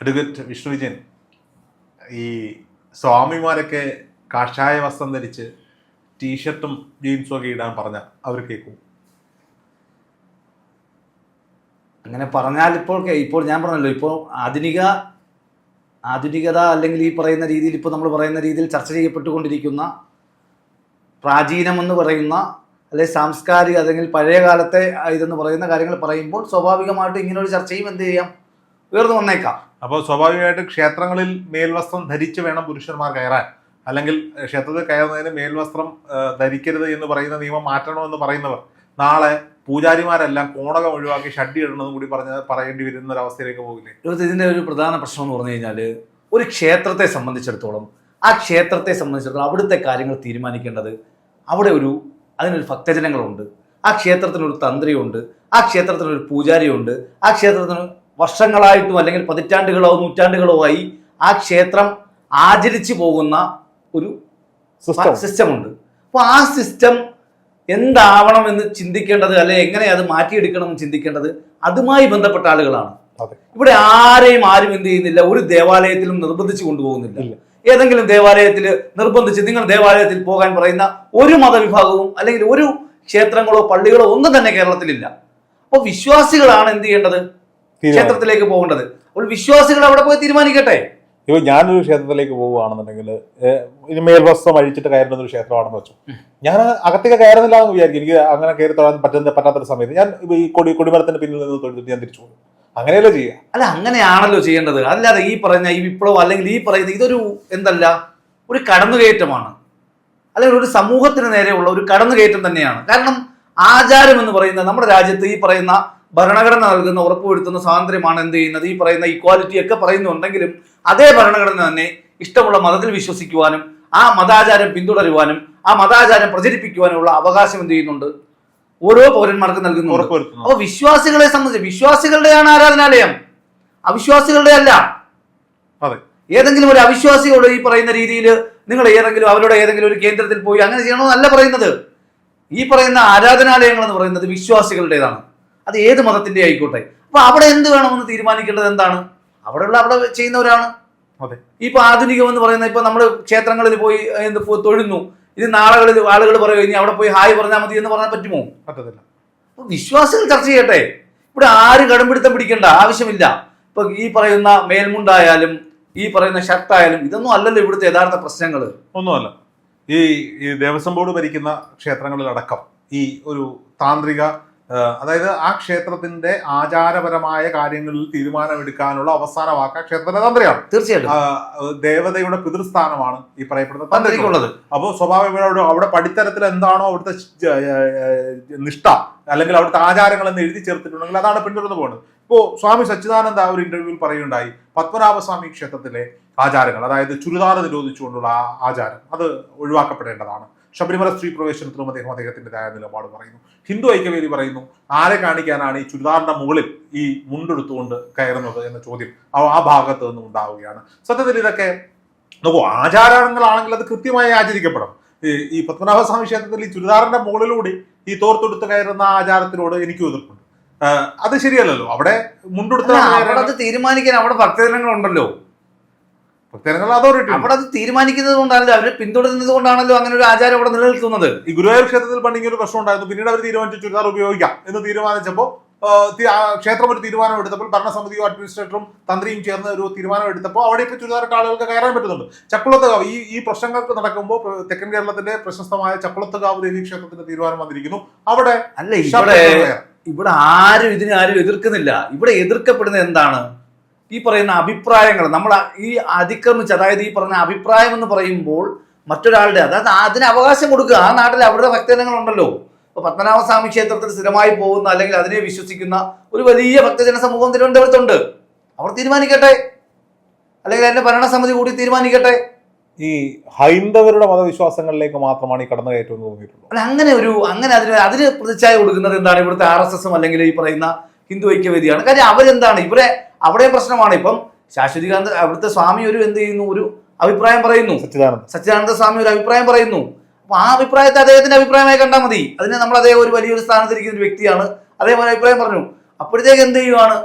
Advocate Vishnu Vijayan. ഈ സ്വാമിമാരൊക്കെ കാഷായ വസ്ത്രം ധരിച്ച് ടീഷർട്ടും ജീൻസും ഒക്കെ ഇടാൻ പറഞ്ഞ അവർ കേൾക്കും. അങ്ങനെ പറഞ്ഞാൽ ഇപ്പോൾ ഇപ്പോൾ ഞാൻ പറഞ്ഞല്ലോ ഇപ്പോൾ ആധുനിക ആധുനികത അല്ലെങ്കിൽ ഈ പറയുന്ന രീതിയിൽ ഇപ്പോൾ നമ്മൾ പറയുന്ന രീതിയിൽ ചർച്ച ചെയ്യപ്പെട്ടുകൊണ്ടിരിക്കുന്ന പ്രാചീനമെന്ന് പറയുന്ന അല്ലെ സാംസ്കാരിക അല്ലെങ്കിൽ പഴയ കാലത്തെ ഇതെന്ന് പറയുന്ന കാര്യങ്ങൾ പറയുമ്പോൾ സ്വാഭാവികമായിട്ടും ഇങ്ങനെ ഒരു ചർച്ചയും എന്ത് ചെയ്യാം? ഉയർന്നു വന്നേക്കാം. അപ്പോൾ സ്വാഭാവികമായിട്ട് ക്ഷേത്രങ്ങളിൽ മേൽവസ്ത്രം ധരിച്ച് വേണം പുരുഷന്മാർ കയറാൻ. അല്ലെങ്കിൽ ക്ഷേത്രത്തിൽ കയറുന്നതിന് മേൽവസ്ത്രം ധരിക്കരുത് എന്ന് പറയുന്ന നിയമം മാറ്റണമെന്ന് പറയുന്നവർ നാളെ പൂജാരിമാരെല്ലാം കോണകം ഒഴിവാക്കി ഷഡ്ഡി ഇടണമെന്ന് കൂടി പറഞ്ഞ് പറയേണ്ടി വരുന്ന ഒരു അവസ്ഥയിലേക്ക് പോകില്ലേ ഇതിന്റെ ഇതിന്റെ ഒരു പ്രധാന പ്രശ്നം എന്ന് പറഞ്ഞു കഴിഞ്ഞാൽ ഒരു ക്ഷേത്രത്തെ സംബന്ധിച്ചിടത്തോളം ആ ക്ഷേത്രത്തെ സംബന്ധിച്ചിടത്തോളം അവിടുത്തെ കാര്യങ്ങൾ തീരുമാനിക്കേണ്ടത് അവിടെ ഒരു അതിനൊരു ഭക്തജനങ്ങളുണ്ട്. ആ ക്ഷേത്രത്തിനൊരു തന്ത്രിയുണ്ട്. ആ ക്ഷേത്രത്തിനൊരു പൂജാരിയുണ്ട്. ആ ക്ഷേത്രത്തിന് വർഷങ്ങളായിട്ടും അല്ലെങ്കിൽ പതിറ്റാണ്ടുകളോ നൂറ്റാണ്ടുകളോ ആയി ആ ക്ഷേത്രം ആചരിച്ചു പോകുന്ന ഒരു സിസ്റ്റം സിസ്റ്റം ഉണ്ട് അപ്പോൾ ആ സിസ്റ്റം എന്താവണം എന്ന് ചിന്തിക്കേണ്ടത് അല്ലെ എങ്ങനെ അത് മാറ്റിയെടുക്കണം എന്ന് ചിന്തിക്കേണ്ടത് അതുമായി ബന്ധപ്പെട്ട ആളുകളാണ്. ഇവിടെ ആരെയും ആരും എന്ത് ചെയ്യുന്നില്ല. ഒരു ദേവാലയത്തിലും നിർബന്ധിച്ചു കൊണ്ടുപോകുന്നില്ല. ഏതെങ്കിലും ദേവാലയത്തിൽ നിർബന്ധിച്ച് നിങ്ങൾ ദേവാലയത്തിൽ പോകാൻ പറയുന്ന ഒരു മതവിഭാഗവും അല്ലെങ്കിൽ ഒരു ക്ഷേത്രങ്ങളോ പള്ളികളോ ഒന്നും തന്നെ കേരളത്തിലില്ല. അപ്പോൾ വിശ്വാസികളാണ് എന്ത് ചെയ്യേണ്ടത്. ക്ഷേത്രത്തിലേക്ക് പോകേണ്ടത്. അപ്പോൾ വിശ്വാസികൾ അവിടെ പോയി തീരുമാനിക്കട്ടെ. ഇപ്പൊ ഞാനൊരു ക്ഷേത്രത്തിലേക്ക് പോവുകയാണെന്നുണ്ടെങ്കിൽ ഇനി മേൽവസ്ത്രം അഴിച്ചിട്ട് കയറുന്ന ഒരു ക്ഷേത്രമാണെന്ന് വെച്ചു. ഞാൻ അകത്തേക്ക് കയറുന്നില്ല എന്ന് വിചാരിക്കും. എനിക്ക് അങ്ങനെ കയറി തൊഴാൻ പറ്റുന്ന പറ്റാത്തൊരു സമയത്ത് ഞാൻ ഈ കൊടി കൊടിമരത്തിന്റെ പിന്നിൽ നിന്ന് തൊഴുതിട്ട് ഞാൻ തിരിച്ചു പോകും. അങ്ങനെയല്ലേ ചെയ്യുക? അല്ല അങ്ങനെയാണല്ലോ ചെയ്യേണ്ടത്. അല്ലാതെ ഈ പറഞ്ഞ ഈ വിപ്ലവം അല്ലെങ്കിൽ ഈ പറയുന്ന ഇതൊരു എന്തല്ല? ഒരു കടന്നുകയറ്റമാണ്. അല്ലെങ്കിൽ ഒരു സമൂഹത്തിന് നേരെയുള്ള ഒരു കടന്നുകയറ്റം തന്നെയാണ്. കാരണം ആചാരം എന്ന് പറയുന്നത് നമ്മുടെ രാജ്യത്ത് ഈ പറയുന്ന ഭരണഘടന നൽകുന്ന ഉറപ്പുവരുത്തുന്ന സ്വാതന്ത്ര്യമാണ് എന്ത് ചെയ്യുന്നത്? ഈ പറയുന്ന ഇക്വാലിറ്റി ഒക്കെ പറയുന്നുണ്ടെങ്കിലും അതേ ഭരണഘടന തന്നെ ഇഷ്ടമുള്ള മതത്തിൽ വിശ്വസിക്കുവാനും ആ മതാചാരം പിന്തുടരുവാനും ആ മതാചാരം പ്രചരിപ്പിക്കുവാനുമുള്ള അവകാശം എന്ത് ചെയ്യുന്നുണ്ട്? ഓരോ പൗരന്മാർക്ക് ഉറപ്പുവരുത്തുന്നു. അപ്പൊ വിശ്വാസികളെ സംബന്ധിച്ച് വിശ്വാസികളുടെയാണ് ആരാധനാലയം. അവിശ്വാസികളുടെ അല്ല. അതെ. ഏതെങ്കിലും ഒരു അവിശ്വാസിയോട് ഈ പറയുന്ന രീതിയിൽ നിങ്ങൾ ഏതെങ്കിലും അവരുടെ ഏതെങ്കിലും ഒരു കേന്ദ്രത്തിൽ പോയി അങ്ങനെ ചെയ്യണമെന്നല്ല പറയുന്നത്. ഈ പറയുന്ന ആരാധനാലയങ്ങൾ എന്ന് പറയുന്നത് വിശ്വാസികളുടേതാണ്. അത് ഏത് മതത്തിന്റെ ആയിക്കോട്ടെ. അപ്പൊ അവിടെ എന്ത് വേണമെന്ന് തീരുമാനിക്കേണ്ടത് എന്താണ്? അവിടെയുള്ള അവിടെ ചെയ്യുന്നവരാണ്. അതെ. ഇപ്പൊ ആധുനികം എന്ന് പറയുന്ന ഇപ്പൊ നമ്മൾ ക്ഷേത്രങ്ങളിൽ പോയി എന്ത് തൊഴുന്നു. ഇത് നാളുകളിൽ ആളുകൾ പറയുക ഇനി അവിടെ പോയി ഹായ് പറഞ്ഞാൽ മതി എന്ന് പറഞ്ഞാൽ പറ്റുമോ? പറ്റത്തില്ല. അപ്പൊ വിശ്വാസികൾ ചർച്ച ചെയ്യട്ടെ. ഇവിടെ ആരും കടുംപിടുത്തം പിടിക്കേണ്ട ആവശ്യമില്ല. ഇപ്പൊ ഈ പറയുന്ന മേൽമുണ്ടായാലും ഈ പറയുന്ന ഷർട്ടായാലും ഇതൊന്നും അല്ലല്ലോ ഇവിടുത്തെ യഥാർത്ഥ പ്രശ്നങ്ങൾ ഒന്നുമല്ല. ഈ ദേവസ്വം ബോർഡ് ഭരിക്കുന്ന ക്ഷേത്രങ്ങളിലടക്കം ഈ ഒരു താന്ത്രിക അതായത് ആ ക്ഷേത്രത്തിന്റെ ആചാരപരമായ കാര്യങ്ങളിൽ തീരുമാനമെടുക്കാനുള്ള അവസാന വാക്ക് ക്ഷേത്രത്തിന്റെ തന്ത്രിയാണ്. തീർച്ചയായിട്ടും. ദേവതയുടെ പിതൃസ്ഥാനമാണ് ഈ പറയപ്പെടുന്ന തന്ത്രിക്കുള്ളത്. അപ്പോൾ സ്വാഭാവികമായിട്ട് അവിടെ പടിത്തരത്തിൽ എന്താണോ അവിടുത്തെ നിഷ്ഠ അല്ലെങ്കിൽ അവിടുത്തെ ആചാരങ്ങൾ എന്ന് എഴുതി ചേർത്തിട്ടുണ്ടെങ്കിൽ അതാണ് പിന്തുടർന്നു പോകുന്നത് ഇപ്പോൾ സ്വാമി സച്ചിദാനന്ദ ഒരു ഇന്റർവ്യൂവിൽ പറയുകയുണ്ടായി പത്മനാഭസ്വാമി ക്ഷേത്രത്തിലെ ആചാരങ്ങൾ അതായത് ചുരിദാർ നിരോധിച്ചുകൊണ്ടുള്ള ആ ആചാരം അത് ഒഴിവാക്കപ്പെടേണ്ടതാണ്. ശബരിമല സ്ത്രീ പ്രവേശനത്തിലും അദ്ദേഹം അദ്ദേഹത്തിന്റെതായ നിലപാട് പറയുന്നു. ഹിന്ദു ഐക്യവേദി പറയുന്നു ആരെ കാണിക്കാനാണ് ഈ ചുരിദാറിന്റെ മുകളിൽ ഈ മുണ്ടെടുത്തുകൊണ്ട് കയറുന്നത്? എന്ന ചോദ്യം ആ- ഭാഗത്ത് നിന്നും ഉണ്ടാവുകയാണ്. സത്യത്തിൽ ഇതൊക്കെ നോക്കൂ ആചാരങ്ങളാണെങ്കിൽ അത് കൃത്യമായി ആചരിക്കപ്പെടണം. ഈ പത്മനാഭസ്വാമി ക്ഷേത്രത്തിൽ ഈ ചുരിദാറിന്റെ മുകളിലൂടെ ഈ തോർത്തെടുത്ത് കയറുന്ന ആചാരത്തിനോട് എനിക്കും എതിർപ്പുണ്ട്. അത് ശരിയല്ലല്ലോ. അവിടെ മുണ്ടെടുത്ത തീരുമാനിക്കാൻ അവിടെ ഭക്തജനങ്ങളുണ്ടല്ലോ. അതോറിറ്റി അവിടെ അത് തീരുമാനിക്കുന്നത് കൊണ്ടാണല്ലോ അവർ പിന്തുടരുന്നത് കൊണ്ടാണല്ലോ അങ്ങനെ ഒരു ആചാരം അവിടെ നിലനിൽക്കുന്നത്. ഈ ഗുരുവായൂർ ക്ഷേത്രത്തിൽ പണ്ട് ഇങ്ങനെ ഒരു പ്രശ്നം ഉണ്ടായിരുന്നു. പിന്നീട് അവർ തീരുമാനിച്ചു ചുരിദാർ ഉപയോഗിക്കാം എന്ന് തീരുമാനിച്ചപ്പോൾ ക്ഷേത്രം ഒരു തീരുമാനം എടുത്തപ്പോൾ ഭരണസമിതിയോ അഡ്മിനിസ്ട്രേറ്ററും തന്ത്രിയും ചേർന്ന് ഒരു തീരുമാനം എടുത്തപ്പോൾ അവിടെ ഇപ്പോൾ ചുരിദാറിട്ട് ആളുകൾക്ക് കയറാൻ പറ്റുന്നുണ്ട്. ചക്കുളത്തുകാവ് ഈ ഈ പ്രശ്നങ്ങൾക്ക് നടക്കുമ്പോൾ തെക്കൻ കേരളത്തിന്റെ പ്രശസ്തമായ ചക്കുളത്തുകാവ് ദേവി ക്ഷേത്രത്തിന്റെ തീരുമാനം വന്നിരിക്കുന്നു. അവിടെ അല്ല ഇവിടെ ഇവിടെ ആരും ഇതിനെ ആരും എതിർക്കുന്നില്ല. ഇവിടെ എതിർക്കപ്പെടുന്നത് എന്താണ്? ഈ പറയുന്ന അഭിപ്രായങ്ങൾ നമ്മൾ ഈ അതിക്രമിച്ച് അതായത് ഈ പറഞ്ഞ അഭിപ്രായം എന്ന് പറയുമ്പോൾ മറ്റൊരാളുടെ അതായത് അതിന് അവകാശം കൊടുക്കുക. ആ നാട്ടിൽ അവരുടെ ഭക്തജനങ്ങളുണ്ടല്ലോ. ഇപ്പൊ പത്മനാഭസ്വാമി ക്ഷേത്രത്തിൽ സ്ഥിരമായി പോകുന്ന അല്ലെങ്കിൽ അതിനെ വിശ്വസിക്കുന്ന ഒരു വലിയ ഭക്തജന സമൂഹം തിരുവനന്തപുരത്തുണ്ട്. അവർ തീരുമാനിക്കട്ടെ. അല്ലെങ്കിൽ എന്റെ ഭരണസമിതി കൂടി തീരുമാനിക്കട്ടെ. ഈ ഹൈന്ദവരുടെ മതവിശ്വാസങ്ങളിലേക്ക് മാത്രമാണ് ഈ കടന്നു കയറ്റം തോന്നിയിട്ടുള്ളത്. അല്ല അങ്ങനെ ഒരു അങ്ങനെ അതിന് അതിന് പ്രതിച്ഛായ കൊടുക്കുന്നത് എന്താണ്? ഇവിടുത്തെ ആർ എസ് എസും അല്ലെങ്കിൽ ഈ പറയുന്ന ഹിന്ദു ഐക്യവേദിയാണ്. കാര്യം അവരെന്താണ്? ഇവരെ അവിടെ പ്രശ്നമാണ്. ഇപ്പം ശാശ്വതികാന്ത് അവിടുത്തെ സ്വാമി ഒരു എന്ത് ചെയ്യുന്നു? ഒരു അഭിപ്രായം പറയുന്നു. സച്ചിദാനന്ദ. സച്ചിദാനന്ദ സ്വാമി ഒരു അഭിപ്രായം പറയുന്നു. അപ്പൊ ആ അഭിപ്രായത്തെ അദ്ദേഹത്തിന്റെ അഭിപ്രായമായി കണ്ടാൽ മതി. അതിനെ നമ്മൾ അദ്ദേഹം ഒരു വലിയൊരു സ്ഥാനത്തിരിക്കുന്ന ഒരു വ്യക്തിയാണ്. അതേപോലെ അഭിപ്രായം പറഞ്ഞു. അപ്പോഴത്തേക്ക് എന്ത് ചെയ്യുവാണ്?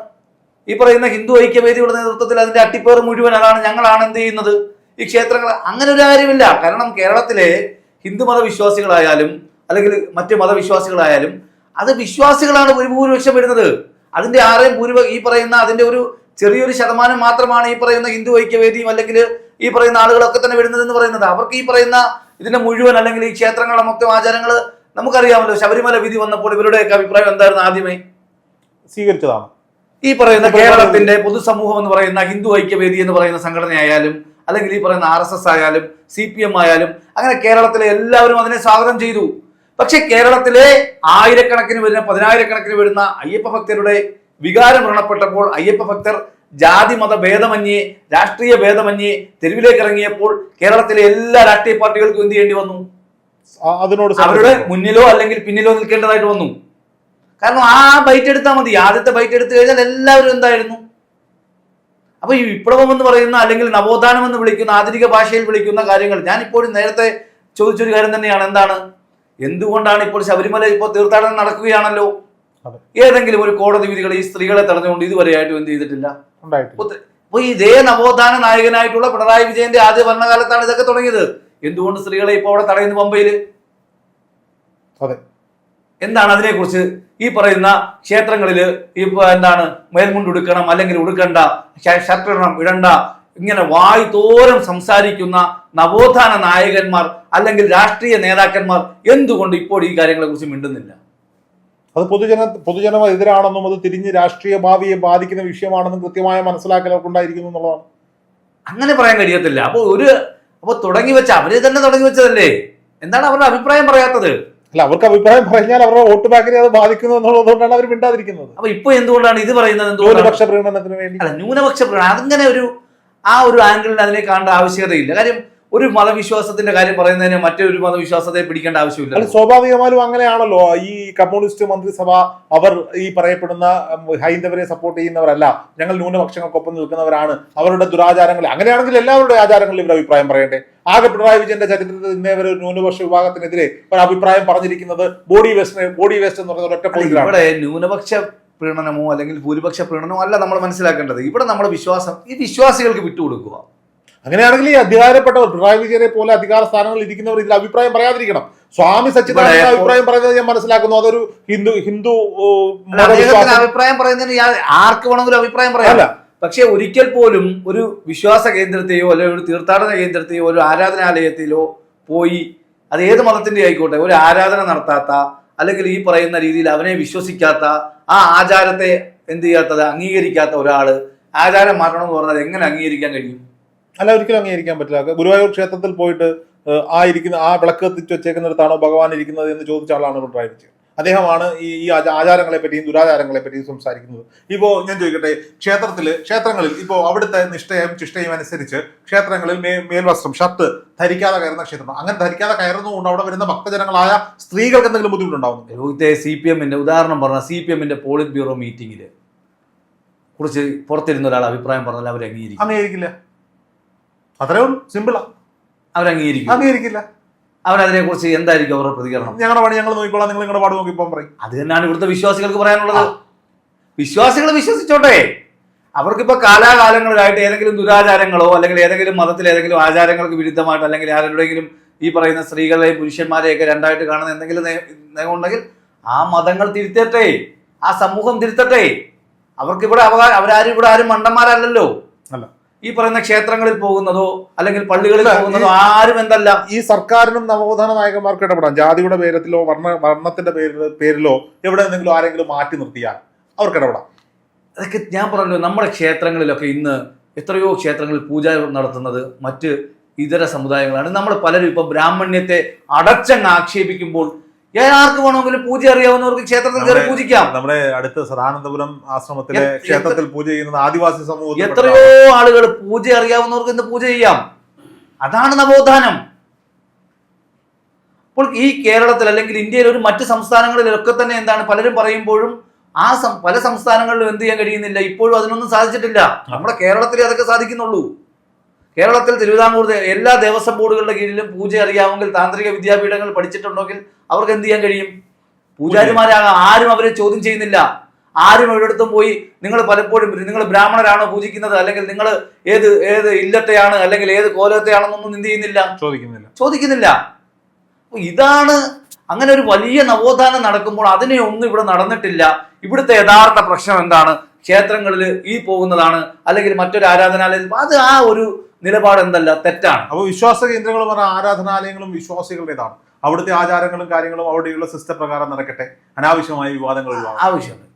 ഈ പറയുന്ന ഹിന്ദു ഐക്യവേദിയുടെ നേതൃത്വത്തിൽ അതിന്റെ അട്ടിപ്പേർ മുഴുവൻ അതാണ്. ഞങ്ങളാണ് എന്ത് ചെയ്യുന്നത്? ഈ ക്ഷേത്രങ്ങൾ അങ്ങനെ ഒരു കാര്യമില്ല. കാരണം കേരളത്തിലെ ഹിന്ദു മതവിശ്വാസികളായാലും അല്ലെങ്കിൽ മറ്റ് മതവിശ്വാസികളായാലും അത് വിശ്വാസികളാണ് ഒരു ഭൂരിപക്ഷം വരുന്നത്. അതിന്റെ ആരെയും ഭൂരിപ ഈ പറയുന്ന അതിന്റെ ഒരു ചെറിയൊരു ശതമാനം മാത്രമാണ് ഈ പറയുന്ന ഹിന്ദു ഐക്യവേദിയും അല്ലെങ്കിൽ ഈ പറയുന്ന ആളുകളൊക്കെ തന്നെ വരുന്നത് എന്ന് പറയുന്നത്. അവർക്ക് ഈ പറയുന്ന ഇതിന്റെ മുഴുവൻ അല്ലെങ്കിൽ ഈ ക്ഷേത്രങ്ങളെ മൊത്തം ആചാരങ്ങൾ നമുക്കറിയാമല്ലോ. ശബരിമല വിധി വന്നപ്പോൾ ഇവരുടെയൊക്കെ അഭിപ്രായം എന്തായിരുന്നു ആദ്യമേ? സ്വീകരിച്ചതാണ്. ഈ പറയുന്ന കേരളത്തിന്റെ പൊതുസമൂഹം എന്ന് പറയുന്ന ഹിന്ദു ഐക്യവേദി എന്ന് പറയുന്ന സംഘടനയായാലും അല്ലെങ്കിൽ ഈ പറയുന്ന ആർ എസ് എസ് ആയാലും സി പി എം ആയാലും അങ്ങനെ കേരളത്തിലെ എല്ലാവരും അതിനെ സ്വാഗതം ചെയ്തു. പക്ഷെ കേരളത്തിലെ ആയിരക്കണക്കിന് വരുന്ന പതിനായിരക്കണക്കിന് വരുന്ന അയ്യപ്പ ഭക്തരുടെ വികാരം വ്രണപ്പെട്ടപ്പോൾ അയ്യപ്പ ഭക്തർ ജാതി മത ഭേദമന്യേ രാഷ്ട്രീയ ഭേദമന്യേ തെരുവിലേക്ക് ഇറങ്ങിയപ്പോൾ കേരളത്തിലെ എല്ലാ രാഷ്ട്രീയ പാർട്ടികൾക്കും എന്ത് ചെയ്യേണ്ടി വന്നു? അതിനോട് അവരുടെ മുന്നിലോ അല്ലെങ്കിൽ പിന്നിലോ നിൽക്കേണ്ടതായിട്ട് വന്നു. കാരണം ആ ബൈറ്റ് എടുത്താൽ മതി. ആദ്യത്തെ ബൈറ്റ് എടുത്തു കഴിഞ്ഞാൽ എല്ലാവരും എന്തായിരുന്നു? അപ്പൊ ഈ വിപ്ലവം എന്ന് പറയുന്ന അല്ലെങ്കിൽ നവോത്ഥാനം എന്ന് വിളിക്കുന്ന ആധുനിക ഭാഷയിൽ വിളിക്കുന്ന കാര്യങ്ങൾ. ഞാൻ ഇപ്പോഴും നേരത്തെ ചോദിച്ചൊരു കാര്യം തന്നെയാണ്. എന്താണ്? എന്തുകൊണ്ടാണ് ഇപ്പോൾ ശബരിമല ഇപ്പോൾ തീർത്ഥാടനം നടക്കുകയാണല്ലോ. ഏതെങ്കിലും ഒരു കോടതി വിധികൾ ഈ സ്ത്രീകളെ തടഞ്ഞുകൊണ്ട് ഇതുവരെയായിട്ടും എന്ത് ചെയ്തിട്ടില്ല? അപ്പൊ ഇതേ നവോത്ഥാന നായകനായിട്ടുള്ള പിണറായി വിജയന്റെ ആദ്യ ഭരണകാലത്താണ് ഇതൊക്കെ തുടങ്ങിയത്. എന്തുകൊണ്ട് സ്ത്രീകളെ ഇപ്പോൾ അവിടെ തടയുന്നു പമ്പയിൽ എന്താണ് അതിനെക്കുറിച്ച് ഈ പറയുന്ന ക്ഷേത്രങ്ങളിൽ ഇപ്പൊ എന്താണ് മേൽമുണ്ട് ഉടുക്കണം അല്ലെങ്കിൽ ഉടുക്കണ്ട ഷർട്ട് ഇടണം ഇടണ്ട ഇങ്ങനെ വായു തോരം സംസാരിക്കുന്ന നവോത്ഥാന നായകന്മാർ അല്ലെങ്കിൽ രാഷ്ട്രീയ നേതാക്കന്മാർ എന്തുകൊണ്ട് ഇപ്പോൾ ഈ കാര്യങ്ങളെ കുറിച്ച് മിണ്ടുന്നില്ല? അത് പൊതുജന പൊതുജന എതിരാണെന്നും അത് തിരിഞ്ഞ് രാഷ്ട്രീയ ഭാവിയെ ബാധിക്കുന്ന വിഷയമാണെന്നും കൃത്യമായ മനസ്സിലാക്കൽ അവർക്കുണ്ടായിരിക്കുന്നു എന്നുള്ളതാണ്. അങ്ങനെ പറയാൻ കഴിയത്തില്ല. അപ്പോൾ ഒരു അപ്പോൾ തുടങ്ങി വെച്ച അവർ തന്നെ തുടങ്ങി വെച്ചതല്ലേ? എന്താണ് അവരുടെ അഭിപ്രായം പറയാത്തത്? അല്ല അവർക്ക് അഭിപ്രായം പറഞ്ഞാൽ അവരുടെ വോട്ട് ബാങ്കിനെ അത് ബാധിക്കുന്നു എന്നുള്ളതുകൊണ്ടാണ് അവർ മിണ്ടാതിരിക്കുന്നത്. അപ്പൊ ഇപ്പൊ എന്തുകൊണ്ടാണ് ഇത് പറയുന്നത് ന്യൂനപക്ഷ പ്രീണനത്തിന് വേണ്ടി. അല്ല ന്യൂനപക്ഷ പ്രീണനം അങ്ങനെ ഒരു ആ ഒരു ആംഗിളിൽ അതിനെ കാണേണ്ട ആവശ്യകതയില്ല. കാര്യം ഒരു മതവിശ്വാസത്തിന്റെ കാര്യം പറയുന്നതിന് മറ്റൊരു മതവിശ്വാസത്തെ പിടിക്കേണ്ട ആവശ്യമില്ല അത് സ്വാഭാവികമായും അങ്ങനെയാണല്ലോ. ഈ കമ്മ്യൂണിസ്റ്റ് മന്ത്രിസഭ അവർ ഈ പറയപ്പെടുന്ന ഹൈന്ദവരെ സപ്പോർട്ട് ചെയ്യുന്നവരല്ല. ഞങ്ങൾ ന്യൂനപക്ഷങ്ങൾക്കൊപ്പം നിൽക്കുന്നവരാണ്. അവരുടെ ദുരാചാരങ്ങൾ അങ്ങനെയാണെങ്കിൽ എല്ലാവരുടെ ആചാരങ്ങളിൽ ഇവർ അഭിപ്രായം പറയട്ടെ ആകെ പിണറായി വിജയന്റെ ചരിത്രത്തിൽ ഇന്നേ ഒരു ന്യൂനപക്ഷ വിഭാഗത്തിനെതിരെ ഒരു അഭിപ്രായം പറഞ്ഞിരിക്കുന്നത് ബോഡി വേസ്റ്റ് ബോഡി വേസ്റ്റ് എന്ന് പറയുന്ന ഒറ്റ ഇവിടെ ന്യൂനപക്ഷ പ്രീണനമോ അല്ലെങ്കിൽ ഭൂരിപക്ഷ പ്രീണനമോ അല്ല നമ്മൾ മനസ്സിലാക്കേണ്ടത്. ഇവിടെ നമ്മുടെ വിശ്വാസം ഈ വിശ്വാസികൾക്ക് വിട്ടുകൊടുക്കുക. അങ്ങനെയാണെങ്കിൽ ഈ അധികാരപ്പെട്ടവർ പിണറായി വിജയനെ പോലെ അധികാര സ്ഥാനങ്ങളിൽ ഇരിക്കുന്നവർ ഇതിൽ അഭിപ്രായം പറയാതിരിക്കണം. സ്വാമി സച്ചിദാനന്ദ അഭിപ്രായം പറയുന്നത് ഞാൻ മനസ്സിലാക്കുന്നു. അതൊരു ഹിന്ദു ഹിന്ദു അഭിപ്രായം പറയുന്നതിന് ആർക്ക് വേണമെങ്കിലും അഭിപ്രായം പറയാം. പക്ഷെ ഒരിക്കൽ പോലും ഒരു വിശ്വാസ കേന്ദ്രത്തെയോ അല്ലെങ്കിൽ ഒരു തീർത്ഥാടന കേന്ദ്രത്തെയോ ഒരു ആരാധനാലയത്തിലോ പോയി അത് ഏത് മതത്തിന്റെ ആയിക്കോട്ടെ ഒരു ആരാധന നടത്താത്ത അല്ലെങ്കിൽ ഈ പറയുന്ന രീതിയിൽ അവനെ വിശ്വസിക്കാത്ത ആ ആചാരത്തെ എന്ത് ചെയ്യാത്തത് അംഗീകരിക്കാത്ത ഒരാൾ ആചാരം മാറ്റണം എന്ന് പറഞ്ഞാൽ എങ്ങനെ അംഗീകരിക്കാൻ കഴിയും? അല്ല ഒരിക്കലും അംഗീകരിക്കാൻ പറ്റില്ല. ഗുരുവായൂർ ക്ഷേത്രത്തിൽ പോയിട്ട് ആ ഇരിക്കുന്ന ആ വിളക്ക് കത്തിച്ച് വെച്ചേക്കുന്നിടത്താണോ ഭഗവാൻ ഇരിക്കുന്നത് എന്ന് ചോദിച്ച ആളാണ് പിണറായി വിജയൻ. അദ്ദേഹമാണ് ഈ ഈ ആചാ- ആചാരങ്ങളെ പറ്റിയും ദുരാചാരങ്ങളെ പറ്റിയും സംസാരിക്കുന്നത്. ഇപ്പോൾ ഞാൻ ചോദിക്കട്ടെ ക്ഷേത്രത്തിൽ ക്ഷേത്രങ്ങളിൽ ഇപ്പോൾ അവിടുത്തെ നിഷ്ഠയും ചിഷ്ടയും അനുസരിച്ച് ക്ഷേത്രങ്ങളിൽ മേ മേൽവസ്ത്രം ഷർട്ട് ധരിക്കാതെ കയറുന്ന ക്ഷേത്രം. അങ്ങനെ ധരിക്കാതെ കയറുന്നതുകൊണ്ട് അവിടെ വരുന്ന ഭക്തജനങ്ങളായ സ്ത്രീകൾക്ക് എന്തെങ്കിലും ബുദ്ധിമുട്ടുണ്ടാവുന്നു രോഹിത്തെ സി പി എമ്മിന്റെ ഉദാഹരണം പറഞ്ഞ സി പി എമ്മിന്റെ പോളിറ്റ് ബ്യൂറോ മീറ്റിംഗിൽ കുറിച്ച് പുറത്തിരുന്ന ഒരാൾ അഭിപ്രായം പറഞ്ഞാൽ അവർ അംഗീകരിക്കും അംഗീകരിക്കില്ല അത്രയും സിമ്പിളാ. അവർ അംഗീകരിക്കും അംഗീകരിക്കില്ല. അവരതിനെ കുറിച്ച് എന്തായിരിക്കും അവരുടെ പ്രതികരണം? ഞങ്ങളുടെ പണി ഞങ്ങൾ നോക്കിക്കോളാം. നിങ്ങൾ നിങ്ങളുടെ പാട് നോക്കിപ്പം പറയും. അത് തന്നെയാണ് ഇവിടുത്തെ വിശ്വാസികൾക്ക് പറയാനുള്ളത്. വിശ്വാസികൾ വിശ്വസിച്ചോട്ടെ. അവർക്കിപ്പോ കാലാകാലങ്ങളിലായിട്ട് ഏതെങ്കിലും ദുരാചാരങ്ങളോ അല്ലെങ്കിൽ ഏതെങ്കിലും മതത്തിൽ ഏതെങ്കിലും ആചാരങ്ങൾക്ക് വിരുദ്ധമായിട്ട് അല്ലെങ്കിൽ ആരുടെയെങ്കിലും ഈ പറയുന്ന സ്ത്രീകളെയും പുരുഷന്മാരെയൊക്കെ രണ്ടായിട്ട് കാണുന്ന എന്തെങ്കിലും നിയമം ഉണ്ടെങ്കിൽ ആ മതങ്ങൾ തിരുത്തട്ടെ. ആ സമൂഹം തിരുത്തട്ടെ. അവർക്കിവിടെ അവകാ അവരാരും ഇവിടെ ആരും മണ്ടന്മാരല്ലല്ലോ. അല്ല. ഈ പറയുന്ന ക്ഷേത്രങ്ങളിൽ പോകുന്നതോ അല്ലെങ്കിൽ പള്ളികളിൽ പോകുന്നതോ ആരും എന്തല്ല. ഈ സർക്കാരിനും നവോത്ഥാന നായകന്മാർക്ക് ഇടപെടാം. ജാതിയുടെ പേരത്തിലോ വർണ വർണത്തിന്റെ പേരിലോ പേരിലോ എവിടെ നിന്നെങ്കിലും ആരെങ്കിലും മാറ്റി നിർത്തിയാൽ അവർക്ക് ഇടപെടാം. അതൊക്കെ ഞാൻ പറഞ്ഞല്ലോ നമ്മുടെ ക്ഷേത്രങ്ങളിലൊക്കെ ഇന്ന് എത്രയോ ക്ഷേത്രങ്ങളിൽ പൂജ നടത്തുന്നത് മറ്റ് ഇതര സമുദായങ്ങളാണ്. നമ്മൾ പലരും ഇപ്പൊ ബ്രാഹ്മണ്യത്തെ അടച്ചങ്ങ് ആക്ഷേപിക്കുമ്പോൾ ആർക്ക് വേണമെങ്കിലും പൂജ അറിയാവുന്നവർക്ക് ക്ഷേത്രത്തിൽ കയറി പൂജിക്കാം. നമ്മുടെ അടുത്ത സദാനന്ദപുരം ആശ്രമത്തിലെ ക്ഷേത്രത്തിൽ പൂജ ചെയ്യുന്ന ആദിവാസി സമൂഹം എത്രയോ ആളുകൾ പൂജ അറിയാവുന്നവർക്ക് ഇന്ന് പൂജ ചെയ്യാം. അതാണ് നവോത്ഥാനം. അപ്പോൾ ഈ കേരളത്തിൽ അല്ലെങ്കിൽ ഇന്ത്യയിൽ ഒരു മറ്റ് സംസ്ഥാനങ്ങളിലൊക്കെ തന്നെ എന്താണ് പലരും പറയുമ്പോഴും ആ പല സംസ്ഥാനങ്ങളിലും എന്ത് ചെയ്യാൻ കഴിയുന്നില്ല. ഇപ്പോഴും അതിനൊന്നും സാധിച്ചിട്ടില്ല. നമ്മുടെ കേരളത്തിലേ അതൊക്കെ സാധിക്കുന്നുള്ളൂ. കേരളത്തിൽ തിരുവിതാംകൂർ എല്ലാ ദേവസ്വം ബോർഡുകളുടെ കീഴിലും പൂജ അറിയാമെങ്കിൽ താന്ത്രിക വിദ്യാപീഠങ്ങൾ പഠിച്ചിട്ടുണ്ടെങ്കിൽ അവർക്ക് എന്ത് ചെയ്യാൻ കഴിയും? പൂജാരിമാരാകാം ആരും അവരെ ചോദ്യം ചെയ്യുന്നില്ല. ആരും ഒരിടത്തും പോയി നിങ്ങൾ പലപ്പോഴും നിങ്ങൾ ബ്രാഹ്മണരാണോ പൂജിക്കുന്നത്? അല്ലെങ്കിൽ നിങ്ങൾ ഏത് ഏത് ഇല്ലത്തെയാണ്? അല്ലെങ്കിൽ ഏത് കോലത്തെയാണെന്നൊന്നും എന്ത് ചെയ്യുന്നില്ല? ചോദിക്കുന്നില്ല. ചോദിക്കുന്നില്ല. ഇതാണ് അങ്ങനെ ഒരു വലിയ നവോത്ഥാനം നടക്കുമ്പോൾ അതിനെ ഒന്നും ഇവിടെ നടന്നിട്ടില്ല. ഇവിടുത്തെ യഥാർത്ഥ പ്രശ്നം എന്താണ്? ക്ഷേത്രങ്ങളിൽ ഈ പോകുന്നതാണ്. അല്ലെങ്കിൽ മറ്റൊരു ആരാധനാലയം അത് ആ ഒരു നിലപാട് എന്തല്ല തെറ്റാണ്. അപ്പോൾ വിശ്വാസ കേന്ദ്രങ്ങൾ പറഞ്ഞ ആരാധനാലയങ്ങളും വിശ്വാസികളുടേതാണ്. അവിടുത്തെ ആചാരങ്ങളും കാര്യങ്ങളും അവിടെയുള്ള സിസ്റ്റം പ്രകാരം നടക്കട്ടെ. അനാവശ്യമായ വിവാദങ്ങൾ ആവശ്യമാണ് ആവശ്യമുണ്ട്